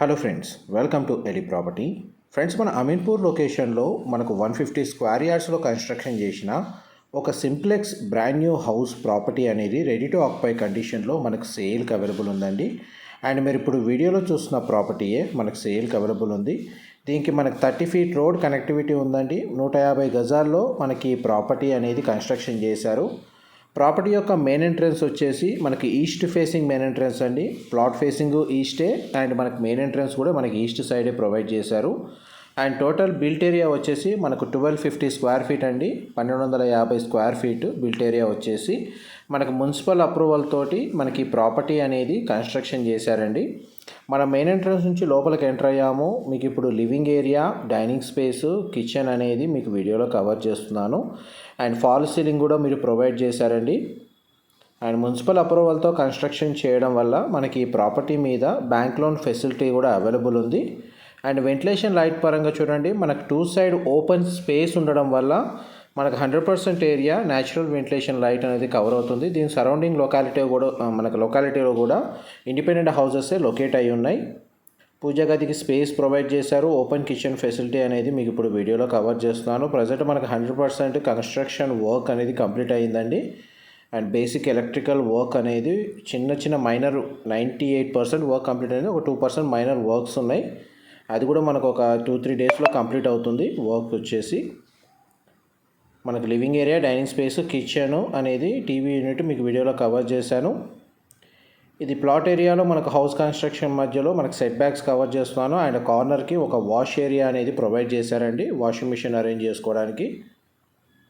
Hello friends welcome to ఎలి property friends మన అమీన్పూర్ లొకేషన్లో మనకు వన్ ఫిఫ్టీ స్క్వేర్ యార్డ్స్లో కన్స్ట్రక్షన్ చేసిన ఒక simplex brand new house property అనేది రెడీ టు ఆక్యుపై కండిషన్లో మనకు సేల్కి అవైలబుల్ ఉందండి. అండ్ మీరు ఇప్పుడు వీడియోలో చూస్తున్న ప్రాపర్టీయే మనకు సేల్కి అవైలబుల్ ఉంది. దీనికి మనకు థర్టీ ఫీట్ రోడ్ కనెక్టివిటీ ఉందండి. నూట యాభై గజాల్లో మనకి ప్రాపర్టీ అనేది కన్స్ట్రక్షన్ చేశారు. ప్రాపర్టీ యొక్క మెయిన్ ఎంట్రన్స్ వచ్చేసి మనకి ఈస్ట్ ఫేసింగ్ మెయిన్ ఎంట్రన్స్ అండి. ప్లాట్ ఫేసింగ్ ఈస్టే అండ్ మనకి మెయిన్ ఎంట్రన్స్ కూడా మనకి ఈస్ట్ సైడే ప్రొవైడ్ చేశారు. అండ్ టోటల్ బిల్ట్ ఏరియా వచ్చేసి మనకు ట్వెల్వ్ ఫిఫ్టీ స్క్వేర్ ఫీట్ అండి పన్నెండు వందల యాభై స్క్వేర్ ఫీట్ బిల్ట్ ఏరియా వచ్చేసి. మనకు మున్సిపల్ అప్రూవల్ తోటి మనకి ప్రాపర్టీ అనేది కన్స్ట్రక్షన్ చేశారండి. మన మెయిన్ ఎంట్రన్స్ నుంచి లోపలికి ఎంటర్ అయ్యాము. మీకు ఇప్పుడు living area dining space kitchen అనేది మీకు వీడియోలో కవర్ చేస్తున్నాను. అండ్ ఫాల్ సీలింగ్ కూడా మీరు ప్రొవైడ్ చేశారండి. అండ్ మున్సిపల్ అప్రూవల్తో కన్స్ట్రక్షన్ చేయడం వల్ల మనకి ఈ ప్రాపర్టీ మీద బ్యాంక్ లోన్ ఫెసిలిటీ కూడా అవైలబుల్ ఉంది. అండ్ వెంటిలేషన్ లైట్ పరంగా చూడండి మనకు టూ సైడ్ ఓపెన్ స్పేస్ ఉండడం వల్ల మనకు hundred percent area natural ventilation light అనేది కవర్ అవుతుంది. దీని సరౌండింగ్ లొకాలిటీ కూడా మనకు లొకాలిటీలో కూడా ఇండిపెండెంట్ హౌసెస్ లొకేట్ అయి ఉన్నాయి. పూజ గదికి స్పేస్ ప్రొవైడ్ చేశారు. ఓపెన్ కిచెన్ ఫెసిలిటీ అనేది మీకు ఇప్పుడు వీడియోలో కవర్ చేస్తున్నాను. ప్రజెంట్ మనకు హండ్రెడ్ పర్సెంట్ కన్స్ట్రక్షన్ వర్క్ అనేది కంప్లీట్ అయ్యిందండి. అండ్ బేసిక్ ఎలక్ట్రికల్ వర్క్ అనేది చిన్న చిన్న minor ninety eight percent work complete అయింది. ఒక టూ పర్సెంట్ మైనర్ వర్క్స్ ఉన్నాయి. అది కూడా మనకు ఒక టూ త్రీ డేస్లో కంప్లీట్ అవుతుంది. వర్క్ వచ్చేసి మనకు living area dining space kitchen అనేది టీవీ యూనిట్ మీకు వీడియోలో కవర్ చేశాను. ఇది ప్లాట్ ఏరియాలో మనకు హౌస్ కన్స్ట్రక్షన్ మధ్యలో మనకు సెట్ బ్యాక్స్ కవర్ చేస్తున్నాను. అండ్ కార్నర్కి ఒక వాష్ ఏరియా అనేది ప్రొవైడ్ చేశారండి. వాషింగ్ మిషన్ అరేంజ్ చేసుకోవడానికి.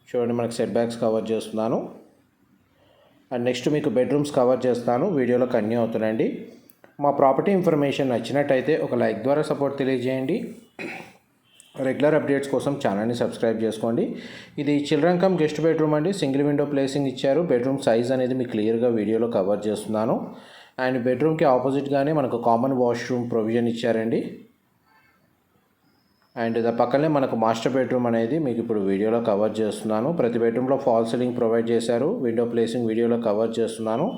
చూడండి మనకు సెట్ బ్యాక్స్ కవర్ చేస్తున్నాను. అండ్ నెక్స్ట్ మీకు బెడ్రూమ్స్ కవర్ చేస్తాను. వీడియోలో కన్యూ అవుతున్నాయండి మా ప్రాపర్టీ ఇన్ఫర్మేషన్ నచ్చినట్టయితే ఒక లైక్ ద్వారా సపోర్ట్ తెలియజేయండి. రెగ్యులర్ అప్డేట్స్ కోసం ఛానల్ని సబ్స్క్రైబ్ చేసుకోండి. ఇది చిల్డ్రన్ కమ్ గెస్ట్ బెడ్రూమ్ అండి. సింగిల్ విండో ప్లేసింగ్ ఇచ్చారు. బెడ్రూమ్ సైజ్ అనేది మీకు క్లియర్గా వీడియోలో కవర్ చేస్తున్నాను. అండ్ బెడ్రూమ్కి ఆపోజిట్గానే మనకు కామన్ వాష్రూమ్ ప్రొవిజన్ ఇచ్చారండి. అండ్ ద పక్కనే మనకు మాస్టర్ బెడ్రూమ్ అనేది మీకు ఇప్పుడు వీడియోలో కవర్ చేస్తున్నాను. ప్రతి బెడ్రూమ్లో ఫాల్ సీలింగ్ ప్రొవైడ్ చేశారు. విండో ప్లేసింగ్ వీడియోలో కవర్ చేస్తున్నాను.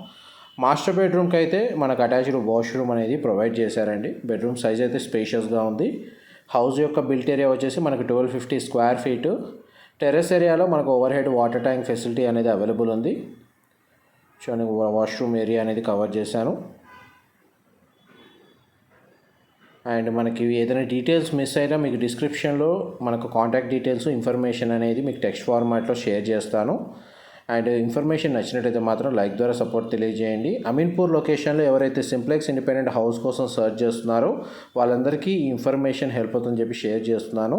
మాస్టర్ బెడ్రూమ్కి అయితే మనకు అటాచ్డ్ వాష్రూమ్ అనేది ప్రొవైడ్ చేశారండి. బెడ్రూమ్ సైజ్ అయితే స్పేషియస్గా ఉంది. హౌస్ యొక్క బిల్ట్ ఏరియా వచ్చేసి మనకు twelve fifty square feet. Terrace ఏరియాలో మనకు over head water tank facility అనేది అవైలబుల్ ఉంది. చూడండి వాష్రూమ్ ఏరియా అనేది కవర్ చేశాను. అండ్ మనకి ఏదైనా డీటెయిల్స్ మిస్ అయినా మీకు డిస్క్రిప్షన్లో మనకు కాంటాక్ట్ డీటెయిల్స్ ఇన్ఫర్మేషన్ అనేది మీకు టెక్స్ట్ ఫార్మాట్లో షేర్ చేస్తాను. అండ్ ఇన్ఫర్మేషన్ నచ్చినట్టయితే మాత్రం లైక్ ద్వారా సపోర్ట్ తెలియజేయండి. అమీన్పూర్ లొకేషన్లో ఎవరైతే సింప్లెక్స్ ఇండిపెండెంట్ హౌస్ కోసం సర్చ్ చేస్తున్నారో వాళ్ళందరికీ ఈ ఇన్ఫర్మేషన్ హెల్ప్ అవుతుందని చెప్పి షేర్ చేస్తున్నాను.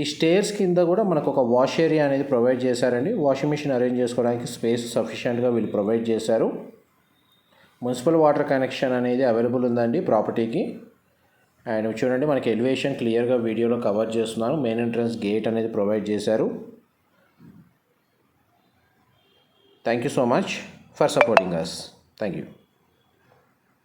ఈ స్టేర్స్ కింద కూడా మనకు ఒక వాష్ ఏరియా అనేది ప్రొవైడ్ చేశారండి. వాషింగ్ మిషన్ అరేంజ్ చేసుకోవడానికి స్పేస్ సఫిషియెంట్గా వీళ్ళు ప్రొవైడ్ చేశారు. మున్సిపల్ వాటర్ కనెక్షన్ అనేది అవైలబుల్ ఉందండి ప్రాపర్టీకి. అండ్ చూడండి మనకి ఎలివేషన్ క్లియర్గా వీడియోలో కవర్ చేస్తున్నాను. మెయిన్ ఎంట్రన్స్ గేట్ అనేది ప్రొవైడ్ చేశారు. Thank you so much for supporting us. Thank you.